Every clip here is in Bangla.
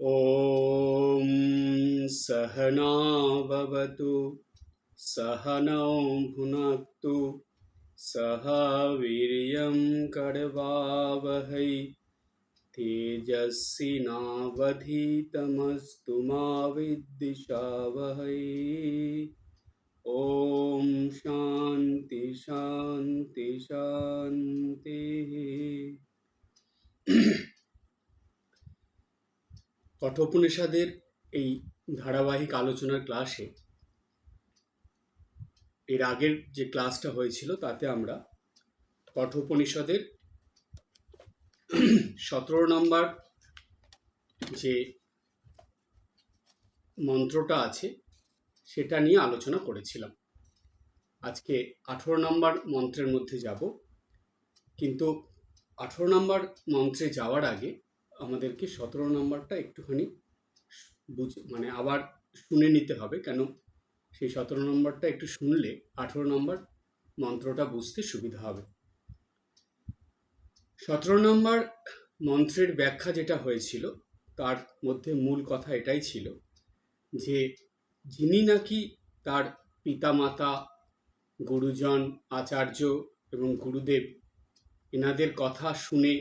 ॐ सहना भवतु सहनौ भुनक्तु, सह वीर्यं कर्वावहै तेजस्विनावधीतमस्तु मा विद्विषावहै ॐ शान्ति शान्ति, शान्तिः। কঠোপনিষদের এই ধারাবাহিক আলোচনার ক্লাসে এর আগের যে ক্লাসটা হয়েছিল, তাতে আমরা কঠোপনিষদের সতেরো নম্বর যে মন্ত্রটা আছে, সেটা নিয়ে আলোচনা করেছিলাম। আজকে আঠেরো নম্বর মন্ত্রের মধ্যে যাব। কিন্তু আঠেরো নম্বর মন্ত্রে যাওয়ার আগে আমাদেরকে সতেরো নম্বরটা একটুখানি বুঝে মানে আবার শুনে নিতে হবে। কেন? সেই সতেরো নম্বরটা একটু শুনলে আঠেরো নম্বর মন্ত্রটা বুঝতে সুবিধা হবে। সতেরো নম্বর মন্ত্রের ব্যাখ্যা যেটা হয়েছিল, তার মধ্যে মূল কথা এটাই ছিল যে, যিনি নাকি তার পিতামাতা, গুরুজন, আচার্য এবং গুরুদেব, এনাদের কথা শুনে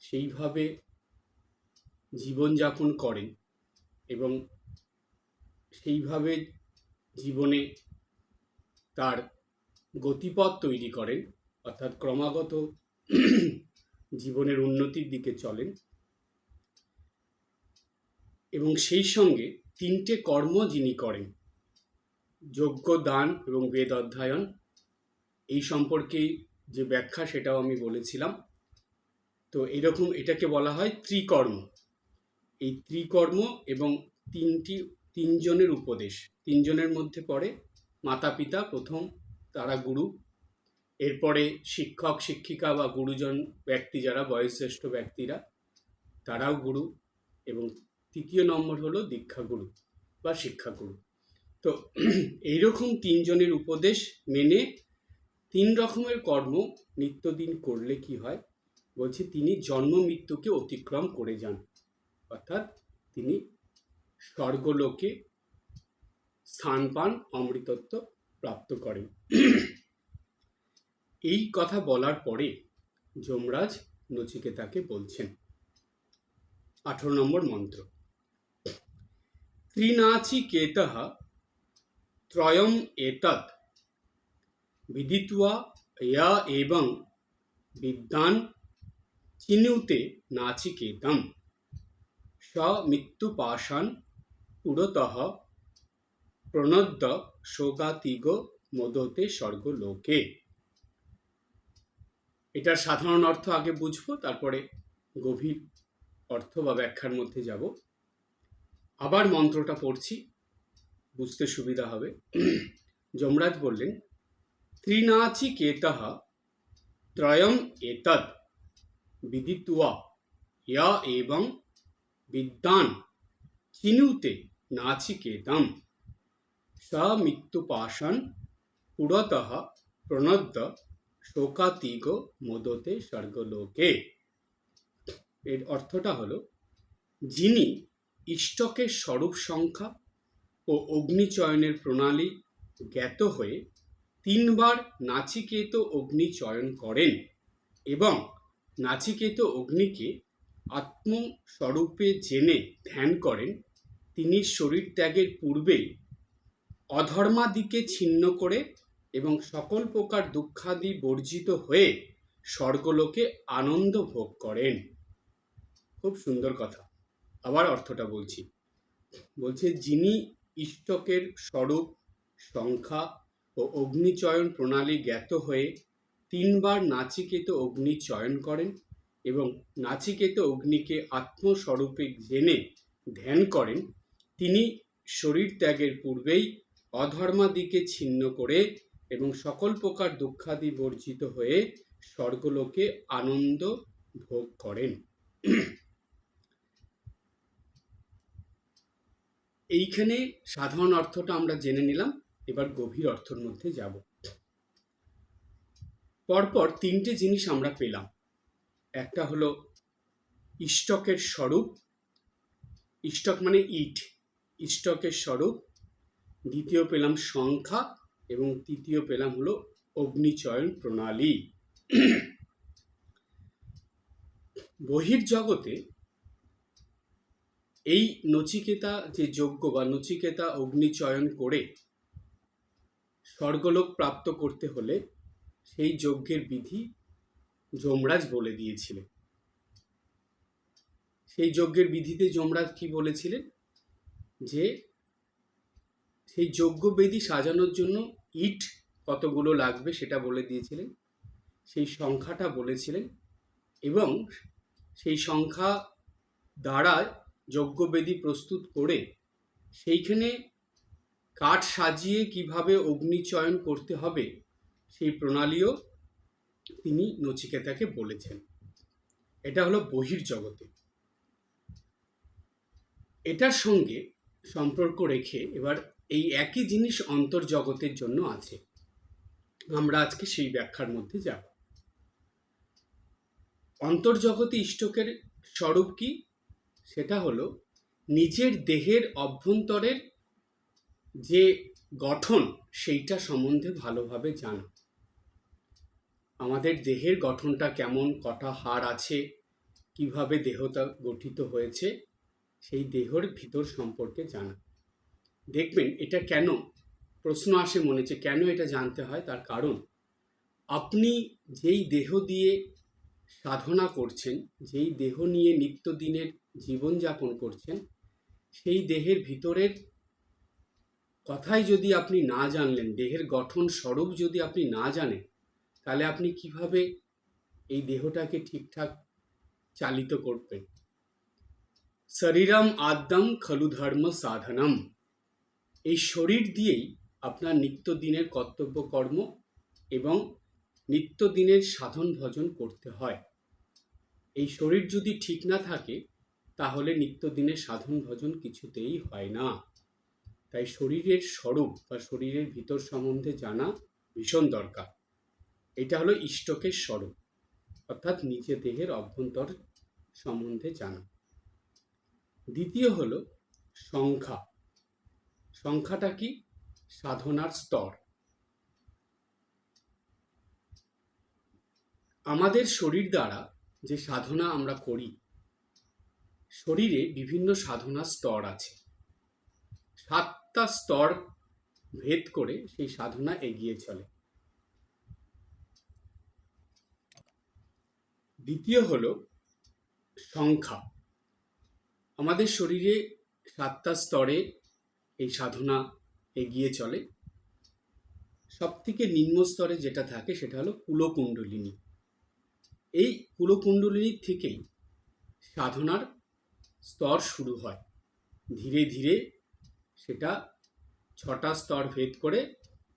সেইভাবে জীবনযাপন করেন এবং সেইভাবে জীবনে তার গতিপথ তৈরি করেন, অর্থাৎ ক্রমাগত জীবনের উন্নতির দিকে চলেন এবং সেই সঙ্গে তিনটে কর্ম যিনি করেন যোগ্য দান এবং বেদ অধ্যয়ন, এই সম্পর্কে যে ব্যাখ্যা সেটাও আমি বলেছিলাম। তো এরকম এটাকে বলা হয় ত্রিকর্ম। এই ত্রিকর্ম এবং তিনটি, তিনজনের উপদেশ। তিনজনের মধ্যে পড়ে মাতা পিতা, প্রথম তারা গুরু। এরপরে শিক্ষক, শিক্ষিকা বা গুরুজন ব্যক্তি যারা, বয়োজ্যেষ্ঠ ব্যক্তিরা, তারাও গুরু এবং তৃতীয় নম্বর হলো দীক্ষাগুরু বা শিক্ষাগুরু তো এইরকম তিনজনের উপদেশ মেনে তিন রকমের কর্ম নিত্যদিন করলে কি হয়? বলছে তিনি জন্ম মৃত্যুকে অতিক্রম করে যান। অর্থাৎ তিনি স্বর্গলোকে স্থান পান, অমৃতত্ব প্রাপ্ত করেন। এই কথা বলার পরে যমরাজ নচিকেতাকে বলছেন, আঠারো নম্বর মন্ত্র। ত্রিনাচি কেত ত্রয়ম এতৎ বিদিত্বা ইয়া এবং বিদ্যান চিনুতে নাচিকেতম মৃত্যুপাশান পুরতঃ প্রণদ্য শোকাতিগ মোদতে স্বর্গলোকে এটার সাধারণ অর্থ আগে বুঝব, তারপরে গভীর অর্থ বা ব্যাখ্যার মধ্যে যাব। আবার মন্ত্রটা পড়ছি, বুঝতে সুবিধা হবে। যমরাজ বললেন, ত্রিনাচি কেতঃ ত্রয়ম এতদ বিদিত্বা ইয়া এবং বিদ্যান চিনুতে নাচিকেতম স মৃত্যুপাশান পুরতঃ প্রণদ্য শোকাতিগ মোদতে স্বর্গলোকে। এর অর্থটা হলো, যিনি ইষ্টকের স্বরূপ সংখ্যা ও অগ্নিচয়নের প্রণালী জ্ঞাত হয়ে তিনবার নাচিকেত অগ্নি চয়ন করেন এবং নাচিকেত অগ্নিকে আত্মস্বরূপে জেনে ধ্যান করেন, তিনি শরীর ত্যাগের পূর্বেই অধর্মাদিকে ছিন্ন করে এবং সকল প্রকার দুঃখাদি বর্জিত হয়ে স্বর্গলোকে আনন্দ ভোগ করেন। খুব সুন্দর কথা। আবার অর্থটা বলছি। বলছে, যিনি ইষ্টকের স্বরূপ, সংখ্যা ও অগ্নিচয়ন প্রণালী জ্ঞাত হয়ে তিনবার নাচিকেত অগ্নি চয়ন করেন এবং নাচিকেত অগ্নিকে আত্মস্বরূপে জেনে ধ্যান করেন, তিনি শরীর ত্যাগের পূর্বেই অধর্মাদিকে ছিন্ন করে এবং সকল প্রকার দুঃখাদি বর্জিত হয়ে স্বর্গলোকে আনন্দ ভোগ করেন। এইখানে সাধারণ অর্থটা আমরা জেনে নিলাম, এবার গভীর অর্থের মধ্যে যাব। পরপর তিনটে জিনিস আমরা পেলাম। একটা হলো ইষ্টকের স্বরূপ, ইষ্টক মানে ইট, ইষ্টকের স্বরূপ। দ্বিতীয় পেলাম সংখ্যা এবং তৃতীয় পেলাম হলো অগ্নিচয়ন প্রণালী। বহির্জগতে এই নচিকেতা যে যজ্ঞ বা নচিকেতা অগ্নিচয়ন করে স্বর্গলোক প্রাপ্ত করতে হলে সেই যজ্ঞের বিধি যমরাজ বলে দিয়েছিলেন। সেই যজ্ঞের বিধিতে যমরাজ কি বলেছিলেন? যে সেই যজ্ঞবেদী সাজানোর জন্য ইট কতগুলো লাগবে সেটা বলে দিয়েছিলেন। সেই সংখ্যাটা বলেছিলেন এবং সেই সংখ্যা দ্বারা যজ্ঞবেদী প্রস্তুত করে সেইখানে কাঠ সাজিয়ে কীভাবে অগ্নিচয়ন করতে হবে সেই প্রণালীও তিনি নচিকেতাকে বলেছেন। এটা হলো বহির্জগতে এটার সঙ্গে সম্পর্ক রেখে এবার এই একই জিনিস অন্তর্জগতের জন্য আছে। আমরা আজকে সেই ব্যাখ্যার মধ্যে যাব। অন্তর্জগতে ইষ্টকের স্বরূপ কি? সেটা হলো নিজের দেহের অভ্যন্তরের যে গঠন, সেইটা সম্বন্ধে ভালোভাবে জানা। আমাদের দেহের গঠনটা কেমন, কটা হাড় আছে, কীভাবে দেহটা গঠিত হয়েছে, সেই দেহর ভিতর সম্পর্কে জানা। দেখবেন এটা কেন, প্রশ্ন আসে মনে হচ্ছে, কেন এটা জানতে হয়? তার কারণ, আপনি যেই দেহ দিয়ে সাধনা করছেন, যেই দেহ নিয়ে নিত্যদিনের জীবনযাপন করছেন, সেই দেহের ভিতরের কথাই যদি আপনি না জানলেন, দেহের গঠন স্বরূপ যদি আপনি না জানেন তাহলে আপনি কীভাবে এই দেহটাকে ঠিকঠাক চালিত করবেন? শরীরম আদ্যম খলু ধর্ম সাধনম। এই শরীর দিয়েই আপনার নিত্যদিনের কর্তব্য কর্ম এবং নিত্যদিনের সাধন ভজন করতে হয়। এই শরীর যদি ঠিক না থাকে, তাহলে নিত্যদিনের সাধন ভজন কিছুতেই হয় না। তাই শরীরের স্বরূপ বা শরীরের ভিতর সম্বন্ধে জানা ভীষণ দরকার। এটা হলো ইষ্টকের স্বরূপ, অর্থাৎ নিজে দেহের অভ্যন্তর সম্বন্ধে জানা। দ্বিতীয় হলো সংখ্যা। সংখ্যাটা কি? সাধনার স্তর। আমাদের শরীর দ্বারা যে সাধনা আমরা করি, শরীরে বিভিন্ন সাধনার স্তর আছে। সাতটা স্তর ভেদ করে সেই সাধনা এগিয়ে চলে। দ্বিতীয় হলো সংখ্যা। আমাদের শরীরে সাতটা স্তরে এই সাধনা এগিয়ে চলে। সব থেকে নিম্ন স্তরে যেটা থাকে সেটা হলো কুলকুণ্ডলিনী। এই কুলকুণ্ডলিনীর থেকেই সাধনার স্তর শুরু হয়। ধীরে ধীরে সেটা ছটা স্তর ভেদ করে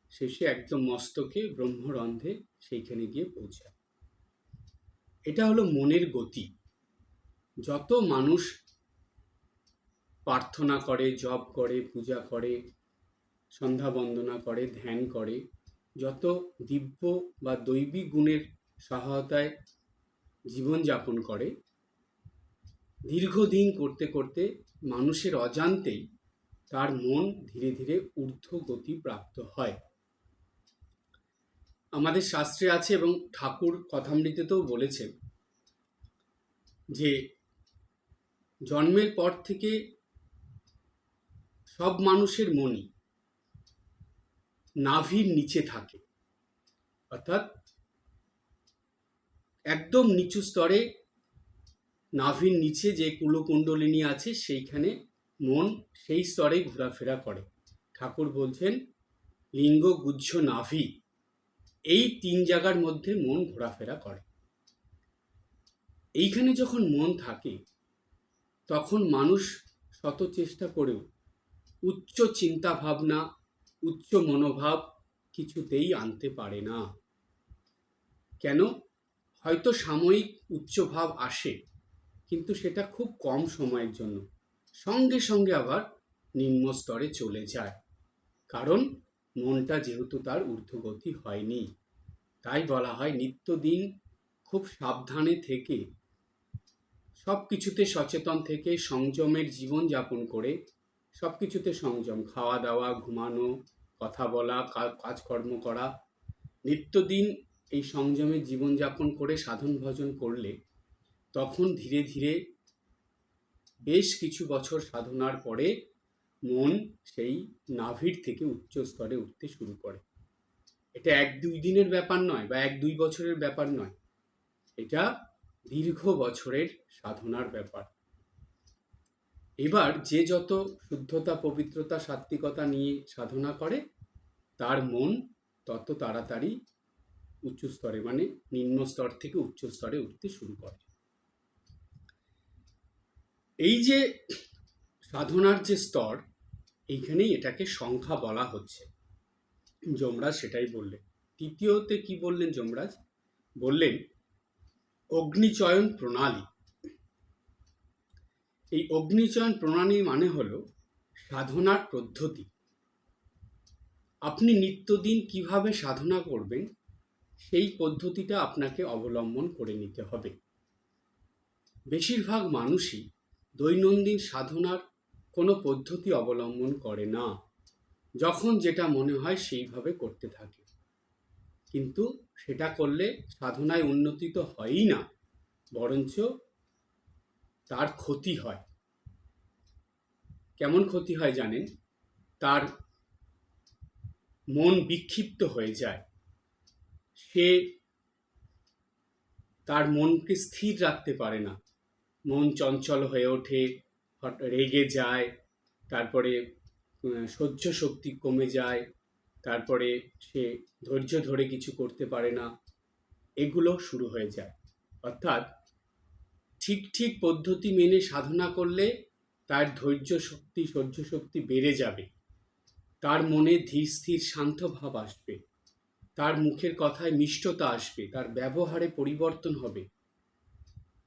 শেষে একদম মস্তকে ব্রহ্মরন্ধ্রে সেইখানে গিয়ে পৌঁছায়। এটা হলো মনের গতি। যত মানুষ প্রার্থনা করে, জপ করে, পূজা করে, সন্ধ্যা বন্দনা করে, ধ্যান করে, যত দিব্য বা দৈবিক গুণের সহায়তায় জীবনযাপন করে, দীর্ঘদিন করতে করতে মানুষের অজান্তেই তার মন ধীরে ধীরে ঊর্ধ্ব গতি প্রাপ্ত হয়। আমাদের শাস্ত্রে আছে এবং ঠাকুর কথামৃতেতেও বলেছেন যে, জন্মের পর থেকে সব মানুষের মনই নাভির নিচে থাকে। অর্থাৎ একদম নিচু স্তরে নাভির নিচে যে কুলকুণ্ডলিনী আছে, সেইখানে মন সেই স্তরেই ঘোরাফেরা করে। ঠাকুর বলছেন, লিঙ্গ গুজ্জ নাভি। এই তিন জায়গার মধ্যে মন ঘোরাফেরা করে। এইখানে যখন মন থাকে, তখন মানুষ শত চেষ্টা করেও উচ্চ চিন্তা ভাবনা উচ্চ মনোভাব কিছুতেই আনতে পারে না। কেন? হয়তো সাময়িক উচ্চভাব আসে, কিন্তু সেটা খুব কম সময়ের জন্য। সঙ্গে সঙ্গে আবার নিম্ন স্তরে চলে যায়। কারণ মনটা যেহেতু তার ঊর্ধ্বগতি হয়নি, তাই বলা হয় নিত্যদিন খুব সাবধানে থেকে, সব কিছুতে সচেতন থেকে সংযমের জীবন যাপন করে, সব কিছুতে সংযম, খাওয়া দাওয়া, ঘুমানো, কথা বলা কাজকর্ম করা, নিত্যদিন এই সংযমের জীবনযাপন করে সাধন ভজন করলে, তখন ধীরে ধীরে বেশ কিছু বছর সাধনার পরে মন সেই নাভির থেকে উচ্চ স্তরে উঠতে শুরু করে। এটা এক দুই দিনের ব্যাপার নয় বা এক দুই বছরের ব্যাপার নয়। এটা দীর্ঘ বছরের সাধনার ব্যাপার। এবার যে যত শুদ্ধতা, পবিত্রতা সাত্বিকতা নিয়ে সাধনা করে, তার মন তত তাড়াতাড়ি উচ্চ স্তরে মানে নিম্ন স্তর থেকে উচ্চ স্তরে উঠতে শুরু করে। এই যে সাধনার যে স্তর এইখানেই এটাকে সংখ্যা বলা হচ্ছে। যমরাজ সেটাই বললেন। তৃতীয়তে কি বললেন যমরাজ? বললেন, অগ্নিচয়ন প্রণালী। এই অগ্নিচয়ন প্রণালী মানে হল সাধনার পদ্ধতি। আপনি নিত্যদিন কীভাবে সাধনা করবেন, সেই পদ্ধতিটা আপনাকে অবলম্বন করে নিতে হবে। বেশিরভাগ মানুষই দৈনন্দিন সাধনার কোনো পদ্ধতি অবলম্বন করে না। যখন যেটা মনে হয় সেইভাবে করতে থাকে। কিন্তু সেটা করলে সাধনায় উন্নতি তো হয়ই না, বরঞ্চ তার ক্ষতি হয়। কেমন ক্ষতি হয় জানেন? তার মন বিক্ষিপ্ত হয়ে যায়। সে তার মনকে স্থির রাখতে পারে না। মন চঞ্চল হয়ে ওঠে রেগে যায়, তারপরে সহ্য শক্তি কমে যায়, তারপরে সে ধৈর্য ধরে কিছু করতে পারে না, এগুলো শুরু হয়ে যায়। অর্থাৎ, ঠিক ঠিক পদ্ধতি মেনে সাধনা করলে তার ধৈর্য শক্তি, সহ্য শক্তি বেড়ে যাবে। তার মনে ধীর স্থির শান্ত ভাব আসবে। তার মুখের কথায় মিষ্টতা আসবে। তার ব্যবহারে পরিবর্তন হবে।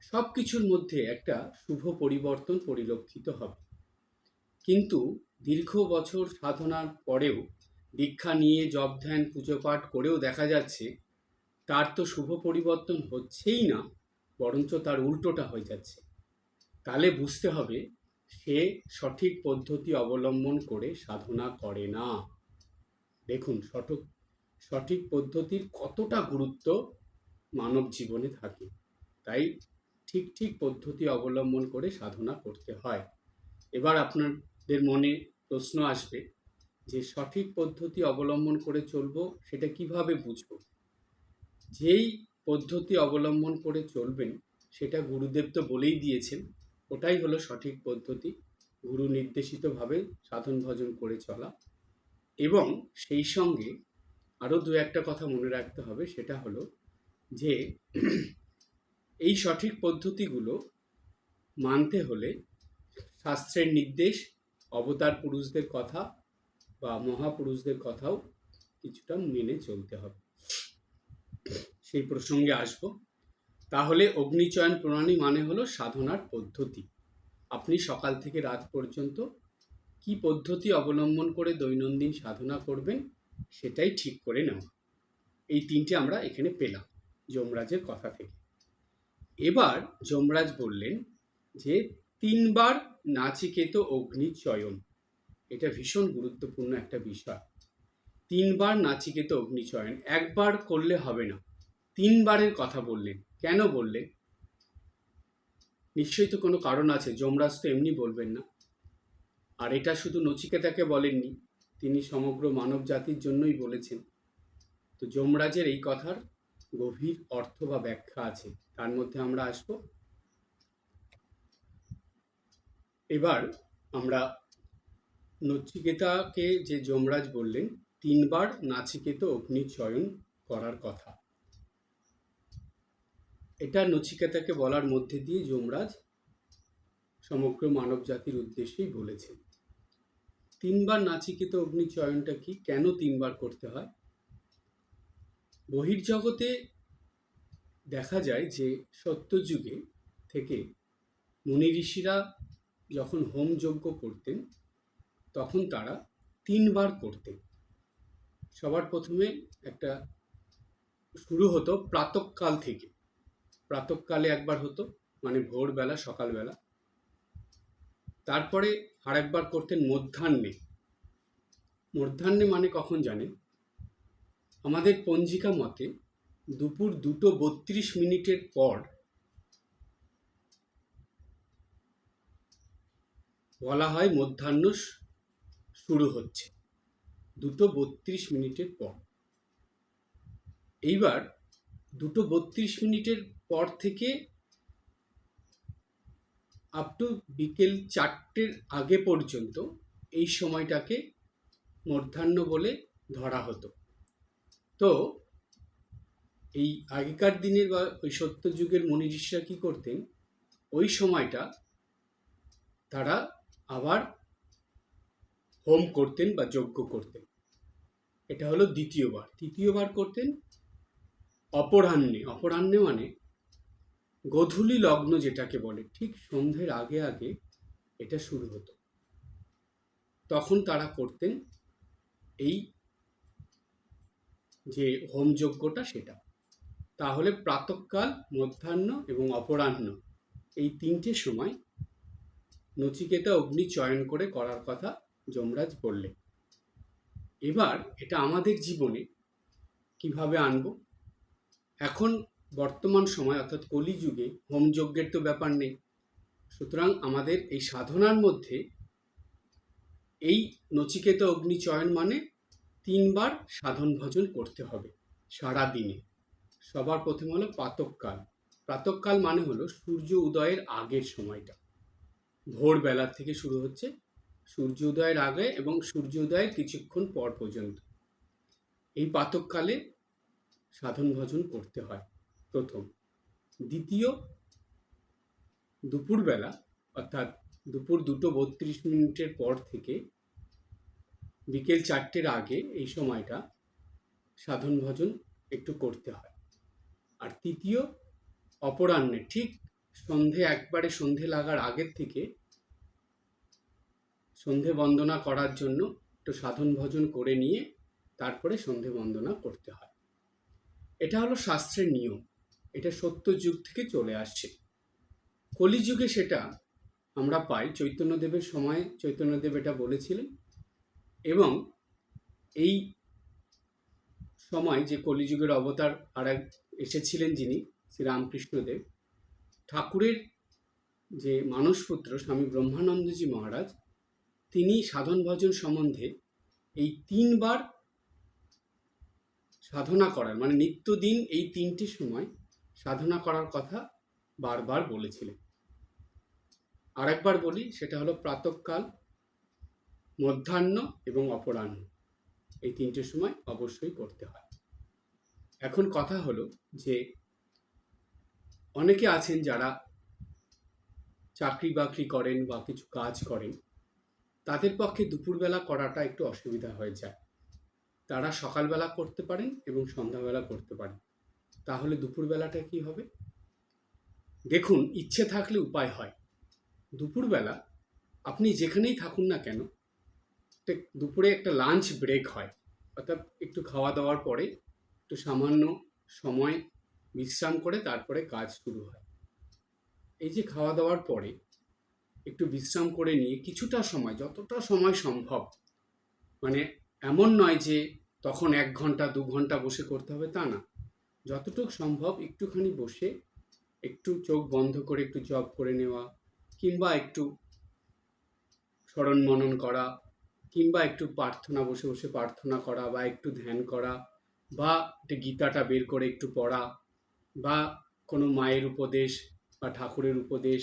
সব কিছুর মধ্যে একটা শুভ পরিবর্তন পরিলক্ষিত হবে। কিন্তু দীর্ঘ বছর সাধনার পরেও দীক্ষা নিয়ে জপ ধ্যান পুজো পাঠ করেও দেখা যাচ্ছে, তার তো শুভ পরিবর্তন হচ্ছেই না, বরঞ্চ তার উল্টোটা হয়ে যাচ্ছে। তাহলে বুঝতে হবে, সে সঠিক পদ্ধতি অবলম্বন করে সাধনা করে না। দেখুন, সঠিক সঠিক পদ্ধতির কতটা গুরুত্ব মানব জীবনে থাকে। তাই ঠিক ঠিক পদ্ধতি অবলম্বন করে সাধনা করতে হয়। এবার আপনাদের মনে প্রশ্ন আসবে যে সঠিক পদ্ধতি অবলম্বন করে চলবো সেটা কীভাবে বুঝব? যেই পদ্ধতি অবলম্বন করে চলবেন সেটা গুরুদেব তো বলেই দিয়েছেন, ওটাই হলো সঠিক পদ্ধতি। গুরু নির্দেশিতভাবে সাধন ভজন করে চলা। এবং সেই সঙ্গে আরও দু একটা কথা মনে রাখতে হবে, সেটা হলো যে এই সঠিক পদ্ধতিগুলো মানতে হলে শাস্ত্রের নির্দেশ, অবতার পুরুষদের কথা বা মহাপুরুষদের কথাও কিছুটা মেনে চলতে হবে। সেই প্রসঙ্গে আসব। তাহলে অগ্নিচয়ন প্রণালী মানে হলো সাধনার পদ্ধতি। আপনি সকাল থেকে রাত পর্যন্ত কি পদ্ধতি অবলম্বন করে দৈনন্দিন সাধনা করবেন সেটাই ঠিক করে নেওয়া। এই তিনটে আমরা এখানে পেলাম, যমরাজের কথা থেকে। এবার যমরাজ বললেন যে, তিনবার নাচিকেত অগ্নিচয়ন। এটা ভীষণ গুরুত্বপূর্ণ একটা বিষয়। তিনবার নাচিকেত অগ্নিচয়ন, একবার করলে হবে না। তিনবারের কথা বললেন। কেন বললেন? নিশ্চয়ই তো কোনো কারণ আছে, যমরাজ তো এমনি বলবেন না। আর এটা শুধু নচিকেতাকে বলেননি, তিনি সমগ্র মানব জাতির জন্যই বলেছেন। তো যমরাজের এই কথার গভীর অর্থ বা ব্যাখ্যা আছে। তার মধ্যে আমরা আসব। এবার আমরা নচিকেতাকে যে যমরাজ বললেন, তিনবার নাচিকেত অগ্নি চয়ন করার কথা। এটা নচিকেতাকে বলার মধ্যে দিয়ে যমরাজ সমগ্র মানব জাতির উদ্দেশ্যেই বলেছেন তিনবার নাচিকেত অগ্নি চয়নটা কি? কেন তিনবার করতে হয়? বহির্জগতে দেখা যায় যে সত্যযুগে থেকে মুনি ঋষিরা যখন হোম যজ্ঞ করতেন, তখন তারা তিনবার করতেন। সবার প্রথমে একটা শুরু হতো প্রাতকাল থেকে। প্রাতকালে একবার হতো মানে ভোরবেলা, সকালবেলা। তারপরে আরেকবার করতেন মধ্যাহ্নে। মধ্যাহ্নে মানে কখন জানেন? আমাদের পঞ্জিকা মতে দুপুর দুটো বত্রিশ মিনিটের পর বলা হয় মধ্যাহ্ন শুরু হচ্ছে। দুটো বত্রিশ মিনিটের পর। এইবার দুটো বত্রিশ মিনিটের পর থেকে আপ টু বিকেল চারটের আগে পর্যন্ত এই সময়টাকে মধ্যাহ্ন বলে ধরা হতো। তো এই আগেকার দিনের বা ওই সত্যযুগের মনি ঋষিরা কী করতেন? ওই সময়টা তারা আবার হোম করতেন বা যজ্ঞ করতেন। এটা হলো দ্বিতীয়বার। তৃতীয়বার করতেন অপরাহ্নে। অপরাহ্নে মানে গোধূলি লগ্ন যেটাকে বলে, ঠিক সন্ধ্যের আগে আগে এটা শুরু হতো। তখন তারা করতেন এই যে হোমযজ্ঞটা সেটা। তাহলে প্রাতঃকাল, মধ্যাহ্ন এবং অপরাহ্ন এই তিনটে সময় নচিকেতা অগ্নি চয়ন করে করার কথা যমরাজ বললে এবার এটা আমাদের জীবনে কীভাবে আনব? এখন বর্তমান সময় অর্থাৎ কলিযুগে হোমযজ্ঞের তো ব্যাপার নেই। সুতরাং আমাদের এই সাধনার মধ্যে এই নচিকেতা অগ্নি চয়ন মানে তিনবার সাধন ভজন করতে হবে সারা দিনে সবার প্রথমে হলো প্রাতঃকাল। প্রাতঃকাল মানে হলো সূর্য উদয়ের আগের সময়টা। ভোরবেলা থেকে শুরু হচ্ছে সূর্য উদয়ের আগে এবং সূর্য উদয়ের কিছুক্ষণ পর পর্যন্ত। এই প্রাতঃকালে সাধন ভজন করতে হয় প্রথম। দ্বিতীয়, দুপুরবেলা, অর্থাৎ দুপুর দুটো বত্রিশ মিনিটের পর থেকে বিকেল চারটের আগে এই সময়টা সাধন ভজন একটু করতে হয়। আর তৃতীয়, অপরাহ্নে, ঠিক সন্ধে একবারে সন্ধে লাগার আগের থেকে সন্ধে বন্দনা করার জন্য একটু সাধন ভজন করে নিয়ে তারপরে সন্ধে বন্দনা করতে হয়। এটা হলো শাস্ত্রের নিয়ম। এটা সত্য যুগ থেকে চলে আসছে। কলিযুগে সেটা আমরা পাই। চৈতন্যদেবের সময় চৈতন্যদেব এটা বলেছিলেন এবং এই সময় যে কলিযুগের অবতার আর এক এসেছিলেন যিনি শ্রীরামকৃষ্ণদেব ঠাকুরের যে মানসপুত্র স্বামী ব্রহ্মানন্দজি মহারাজ, তিনি সাধন ভজন সম্বন্ধে এই তিনবার সাধনা করার মানে নিত্যদিন এই তিনটি সময় সাধনা করার কথা বারবার বলেছিলেন। আরেকবার বলি, সেটা হলো প্রাতঃকাল, মধ্যাহ্ন এবং অপরাহ্ন। এই তিনটে সময় অবশ্যই করতে হয়। এখন কথা হলো যে অনেকে আছেন যারা চাকরি বাকরি করেন বা কিছু কাজ করেন, তাদের পক্ষে দুপুরবেলা করাটা একটু অসুবিধা হয়ে যায়। তারা সকালবেলা করতে পারেন এবং সন্ধ্যাবেলা করতে পারেন। তাহলে দুপুরবেলাটা কি হবে? দেখুন, ইচ্ছে থাকলে উপায় হয়। দুপুরবেলা আপনি যেখানেই থাকুন না কেন দুপুরে একটা লাঞ্চ ব্রেক হয়। অর্থাৎ একটু খাওয়া দাওয়ার পরে একটু সামান্য সময় বিশ্রাম করে তারপরে কাজ শুরু হয়। এই যে খাওয়া দাওয়ার পরে একটু বিশ্রাম করে নিয়ে কিছুটা সময়, যতটা সময় সম্ভব মানে এমন নয় যে তখন এক ঘণ্টা, দু ঘণ্টা বসে করতে হবে তা না। যতটুকু সম্ভব একটুখানি বসে একটু চোখ বন্ধ করে একটু জব করে নেওয়া কিংবা একটু স্মরণ মনন করা কিংবা একটু প্রার্থনা, বসে বসে প্রার্থনা করা বা একটু ধ্যান করা বা গীতাটা বের করে একটু পড়া, বা কোনো মায়ের উপদেশ বা ঠাকুরের উপদেশ,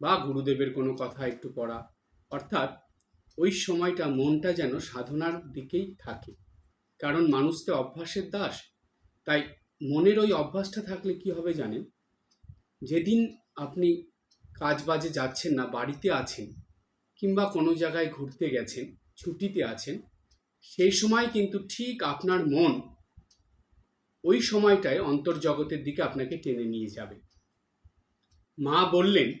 বা গুরুদেবের কোনো কথা একটু পড়া। অর্থাৎ ওই সময়টা মনটা যেন সাধনার দিকেই থাকে। কারণ মানুষ তো অভ্যাসের দাস। তাই মনের ওই অভ্যাসটা থাকলে কি হবে জানেন? যেদিন আপনি কাজ বাজে যাচ্ছেন না, বাড়িতে আছেন, কিংবা কোনো জায়গায় ঘুরতে গেছেন, ছুটিতে আছেন, সেই সময় কিন্তু ঠিক আপনার মন ওই সময়টায় অন্তর্জগতের দিকে আপনাকে টেনে নিয়ে যাবে। মা বললেন,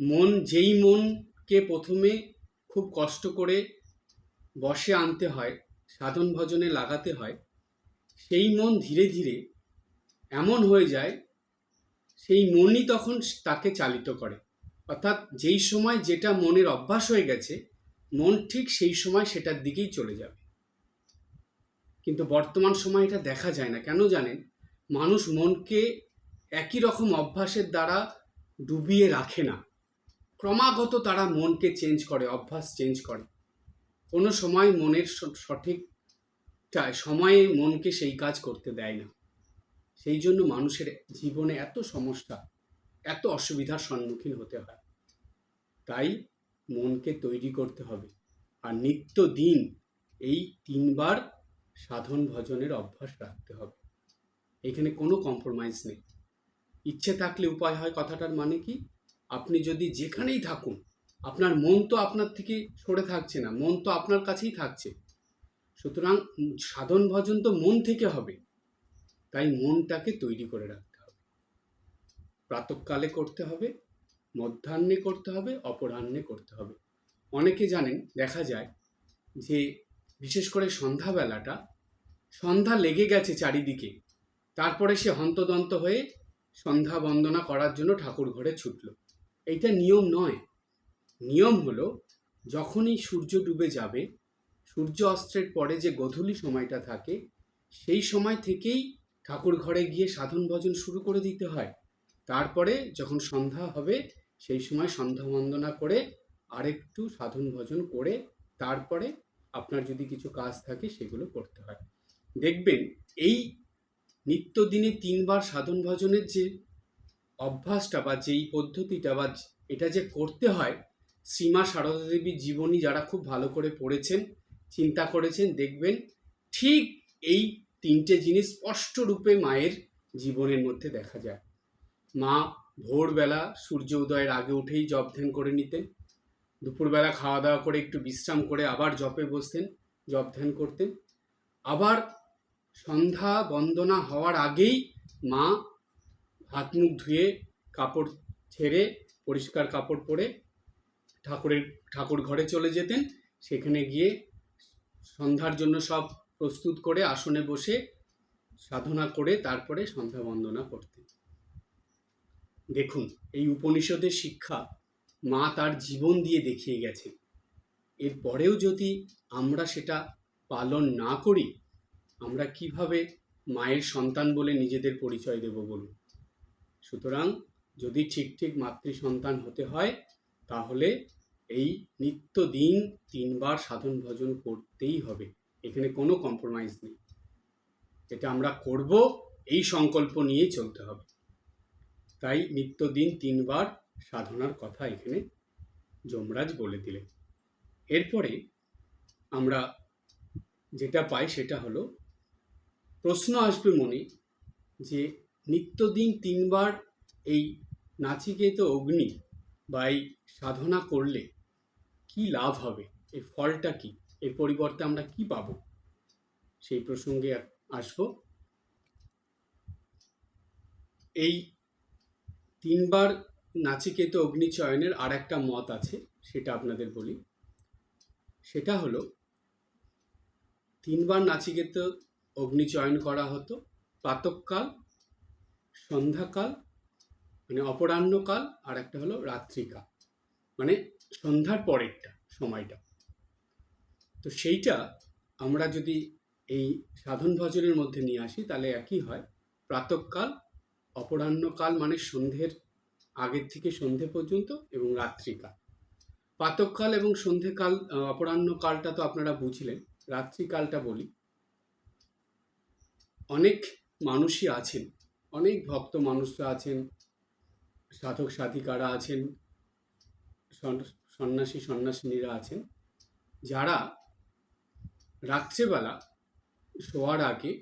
মন যেই মনকে প্রথমে খুব কষ্ট করে বসে আনতে হয়, সাধন ভজনে লাগাতে হয়, সেই মন ধীরে ধীরে এমন হয়ে যায়, সেই মনই তখন তাকে চালিত করে। অর্থাৎ যেই সময় যেটা মনের অভ্যাস হয়ে গেছে, মন ঠিক সেই সময় সেটার দিকেই চলে যাবে। কিন্তু বর্তমান সময় এটা দেখা যায় না। কেন জানেন? মানুষ মনকে একই রকম অভ্যাসের দ্বারা ডুবিয়ে রাখে না। ক্রমাগত তারা মনকে চেঞ্জ করে, অভ্যাস চেঞ্জ করে। কোনো সময় মনের সঠিক সময়ে মনকে সেই কাজ করতে দেয় না। সেই জন্য মানুষের জীবনে এত সমস্যা, এত অসুবিধার সম্মুখীন হতে হয়। তাই মনকে তৈরি করতে হবে। আর নিত্য দিন এই তিনবার সাধন ভজনের অভ্যাস রাখতে হবে। এখানে কোনো কম্প্রোমাইজ নেই। ইচ্ছে থাকলে উপায় হয় কথাটার মানে কি? আপনি যদি যেখানেই থাকুন, আপনার মন তো আপনার থেকে সরে থাকছে না, মন তো আপনার কাছেই থাকছে। সুতরাং সাধন ভজন তো মন থেকে হবে। তাই মনটাকে তৈরি করে রাখতে হবে। প্রাতকালে করতে হবে, মধ্যাহ্নে করতে হবে, অপরাহ্নে করতে হবে। অনেকে জানেন, দেখা যায় যে বিশেষ করে সন্ধ্যাবেলাটা, সন্ধ্যা লেগে গেছে চারিদিকে। তারপরে সে হন্তদন্ত হয়ে সন্ধ্যা বন্দনা করার জন্য ঠাকুর ঘরে ছুটল। এইটা নিয়ম নয়। নিয়ম হলো, যখনই সূর্য ডুবে যাবে, সূর্য অস্ত্রের পরে যে গধূলি সময়টা থাকে, সেই সময় থেকেই ঠাকুর ঘরে গিয়ে সাধন ভজন শুরু করে দিতে হয়। তারপরে যখন সন্ধ্যা হবে, সেই সময় সন্ধ্যা বন্দনা করে আরেকটু সাধন ভজন করে তারপরে আপনার যদি কিছু কাজ থাকে সেগুলো করতে হয়। দেখবেন এই নিত্যদিনে তিনবার সাধন ভজনের যে অভ্যাসটা বা যেই পদ্ধতিটা বা এটা যে করতে হয়, শ্রীমা সারদা দেবীর জীবনী যারা খুব ভালো করে পড়েছেন, চিন্তা করেছেন, দেখবেন ঠিক এই তিনটে জিনিস স্পষ্ট রূপে মায়ের জীবনের মধ্যে দেখা যায়। মা ভোরবেলা সূর্য উদয়ের আগে উঠেই জপ ধ্যান করে নিতেন দুপুরবেলা খাওয়া দাওয়া করে একটু বিশ্রাম করে আবার জপে বসতেন, জপ ধ্যান করতেন। আবার সন্ধ্যা বন্দনা হওয়ার আগেই মা হাত মুখ ধুয়ে কাপড় ছেড়ে, পরিষ্কার কাপড় পরে ঠাকুরের, ঠাকুর ঘরে চলে যেতেন। সেখানে গিয়ে সন্ধ্যার জন্য সব প্রস্তুত করে আসনে বসে সাধনা করে তারপরে সন্ধ্যা বন্দনা করতেন। দেখুন, এই উপনিষদের শিক্ষা মা তার জীবন দিয়ে দেখিয়ে গেছে। এরপরেও যদি আমরা সেটা পালন না করি, আমরা কীভাবে মায়ের সন্তান বলে নিজেদের পরিচয় দেব বলুন? সুতরাং যদি ঠিক ঠিক মাতৃ সন্তান হতে হয়, তাহলে এই নিত্য দিন তিনবার সাধন ভজন করতেই হবে। এখানে কোনো কম্প্রোমাইজ নেই। এটা আমরা করব, এই সংকল্প নিয়ে চলতে হবে। তাই নিত্যদিন তিনবার সাধনার কথা এখানে যমরাজ বলে দিলেন এরপরে আমরা যেটা পাই সেটা হলো, প্রশ্ন আসবে মনে যে নিত্যদিন তিনবার এই নাচিকেত অগ্নি বা এই সাধনা করলে কি লাভ হবে? এর ফলটা কি? এর পরিবর্তে আমরা কি পাব? সেই প্রসঙ্গে আসব। এই তিনবার নাচিকেত অগ্নিচয়নের আর একটা মত আছে, সেটা আপনাদের বলি। সেটা হলো, তিনবার নাচিকেত অগ্নিচয়ন করা হতো, প্রাতকাল, সন্ধ্যাকাল মানে অপরাহ্নকাল, আর একটা হলো রাত্রিকাল মানে সন্ধ্যার পরেরটা, সময়টা। তো সেইটা আমরা যদি এই সাধন ভজনের মধ্যে নিয়ে আসি, তাহলে একই হয়, প্রাতকাল, অপরাহ্নকাল মানে সন্ধ্যের আগের থেকে সন্ধে পর্যন্ত এবং রাত্রিকাল। প্রাতকাল এবং সন্ধেকাল আহ, অপরাহ্নকালটা তো আপনারা বুঝলেন রাত্রিকালটা বলি। অনেক মানুষই আছেন অনেক ভক্ত মানুষরা আছেন সাধক সাধিকারা আছেন সন্ন্যাসী সন্ন্যাসিনীরা আছেন যারা রাত্রেবেলা শোয়ার আগে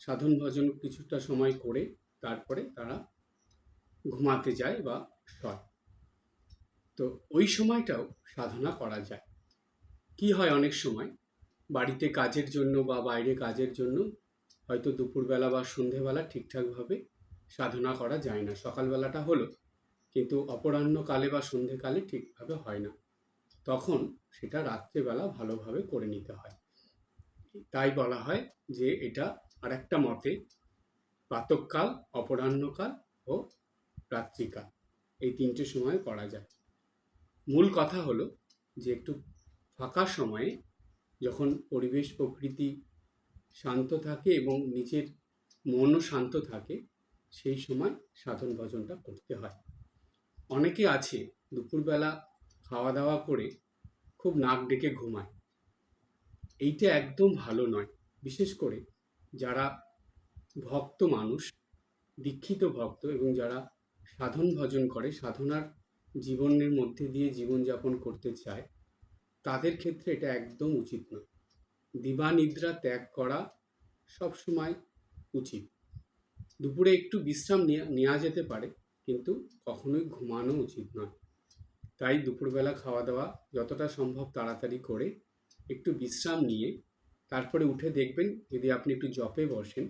সাধন ভজন কিছুটা সময় করে তারপরে তারা ঘুমাতে যায় বা শয়। তো ওই সময়টাও সাধনা করা যায়। কি হয় অনেক সময়, বাড়িতে কাজের জন্য বা বাইরে কাজের জন্য হয়তো দুপুরবেলা বা সন্ধেবেলা ঠিকঠাকভাবে সাধনা করা যায় না। সকালবেলাটা হলো, কিন্তু অপরাহ্নকালে বা সন্ধেকালে ঠিকভাবে হয় না। তখন সেটা রাত্রেবেলা ভালোভাবে করে নিতে হয়। তাই বলা হয় যে এটা আরেকটা মতে প্রাতকাল অপরাহ্নকাল ও রাত্রিকা এই তিনটে সময় করা যায়। মূল কথা হলো যে, একটু ফাঁকা সময়ে যখন পরিবেশ প্রকৃতি শান্ত থাকে এবং নিজের মনও শান্ত থাকে, সেই সময় সাধন ভজনটা করতে হয়। অনেকে আছে, দুপুরবেলা খাওয়া দাওয়া করে খুব নাক ডেকে ঘুমায়। এইটা একদম ভালো নয়। বিশেষ করে যারা ভক্ত মানুষ, দীক্ষিত ভক্ত এবং যারা সাধন ভজন করে, সাধনার জীবনের মধ্যে দিয়ে জীবনযাপন করতে চায়, তাদের ক্ষেত্রে এটা একদম উচিত নয় দিবানিদ্রা ত্যাগ করা সবসময় উচিত। দুপুরে একটু বিশ্রাম নেওয়া নেওয়া যেতে পারে, কিন্তু কখনোই ঘুমানো উচিত নয়। তাই দুপুরবেলা খাওয়া দাওয়া যতটা সম্ভব তাড়াতাড়ি করে একটু বিশ্রাম নিয়ে, তারপরে উঠে দেখবেন যদি আপনি একটু জপে বসেন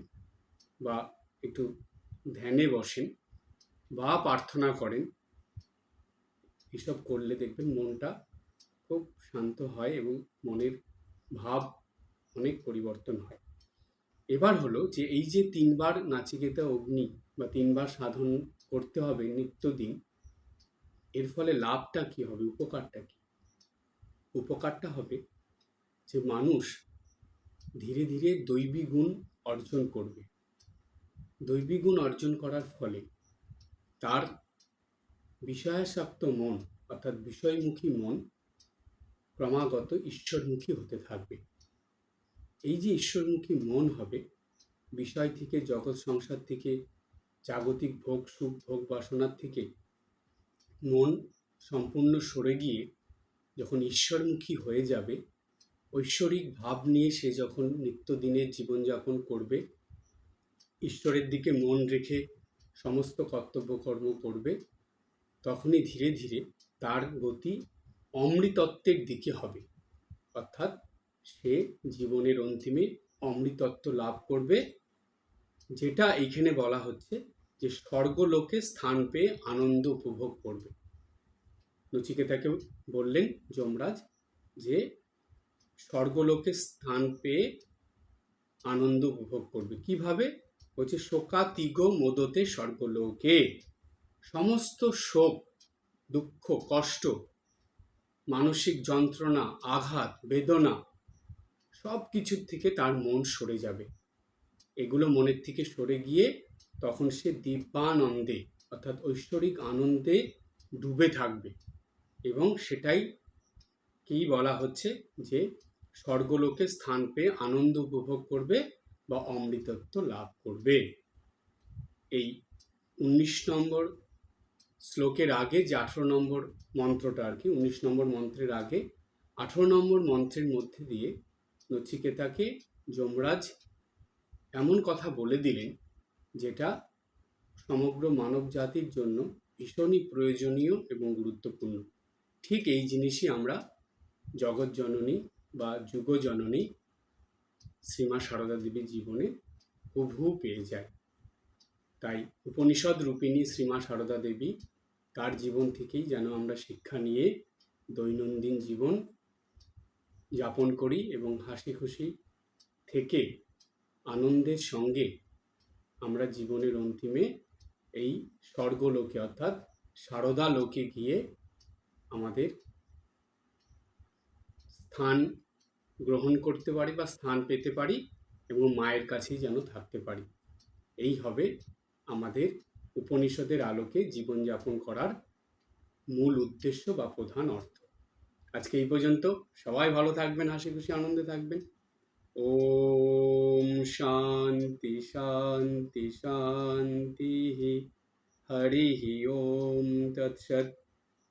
বা একটু ধ্যানে বসেন বা প্রার্থনা করেন, এসব করলে দেখবেন মনটা খুব শান্ত হয় এবং মনের ভাব অনেক পরিবর্তন হয়। এবার হলো যে এই যে তিনবার নাচিকেতা অগ্নি বা তিনবার সাধন করতে হবে নিত্যদিন, এর ফলে লাভটা কি হবে, উপকারটা কি? উপকারটা হবে যে মানুষ ধীরে ধীরে দৈবী গুণ অর্জন করবে। দৈবী গুণ অর্জন করার ফলে তার বিষয়াসক্ত মন, অর্থাৎ বিষয়মুখী মন, ক্রমাগত ঈশ্বরমুখী হতে থাকবে। এই যে ঈশ্বরমুখী মন হবে, বিষয় থেকে, জগৎ সংসার থেকে, জাগতিক ভোগ, সুখ ভোগ, বাসনার থেকে, মন সম্পূর্ণ সরে গিয়ে যখন ঈশ্বরমুখী হয়ে যাবে, ঐশ্বরিক ভাব নিয়ে সে যখন নিত্যদিনের জীবনযাপন করবে, ঈশ্বরের দিকে মন রেখে সমস্ত কর্তব্যকর্ম করবে, তখনই ধীরে ধীরে তার গতি অমৃতত্বের দিকে হবে। অর্থাৎ সে জীবনের অন্তিমে অমৃতত্ব লাভ করবে, যেটা এইখানে বলা হচ্ছে যে স্বর্গলোকে স্থান পেয়ে আনন্দ উপভোগ করবে। নচিকেতাকে বললেন যমরাজ যে স্বর্গলোকে স্থান পেয়ে আনন্দ উপভোগ করবে। কীভাবে? বলছে, শোকাতিগ মোদতে স্বর্গলোকে। সমস্ত শোক, দুঃখ, কষ্ট, মানসিক যন্ত্রণা, আঘাত, বেদনা সব কিছুর থেকে তার মন সরে যাবে। এগুলো মনের থেকে সরে গিয়ে তখন সে দিব্যানন্দে, অর্থাৎ ঐশ্বরিক আনন্দে ডুবে থাকবে। এবং সেটাই কি বলা হচ্ছে যে, স্বর্গলোকে স্থান পেয়ে আনন্দ উপভোগ করবে বা অমৃতত্ব লাভ করবে। এই উনিশ নম্বর শ্লোকের আগে যে আঠেরো নম্বর মন্ত্রটা আর কি, উনিশ নম্বর মন্ত্রের আগে আঠেরো নম্বর মন্ত্রের মধ্যে দিয়ে নচিকেতাকে যমরাজ এমন কথা বলে দিলেন যেটা সমগ্র মানব জাতির জন্য ভীষণই প্রয়োজনীয় এবং গুরুত্বপূর্ণ। ঠিক এই জিনিসই আমরা জগৎ জননী বা যুগ জননী শ্রীমা সারদা দেবীর জীবনে হুবহু পেয়ে যায়। তাই উপনিষদ রূপিণী শ্রীমা সারদা দেবী তার জীবন থেকেই যেন আমরা শিক্ষা নিয়ে দৈনন্দিন জীবন যাপন করি এবং হাসি খুশি থেকে আনন্দের সঙ্গে আমরা জীবনের অন্তিমে এই স্বর্গলোকে অর্থাৎ সারদা লোকে গিয়ে আমাদের স্থান গ্রহণ করতে পারি বা স্থান পেতে পারি এবং মায়ের কাছেই যেন থাকতে পারি। এই হবে আমাদের উপনিষদের আলোকে জীবনযাপন করার মূল উদ্দেশ্য বা প্রধান অর্থ। আজকে এই পর্যন্ত। সবাই ভালো থাকবেন, হাসি খুশি, আনন্দে থাকবেন। ওম শান্তি শান্তি শান্তি, হরি ওম, তৎসৎ।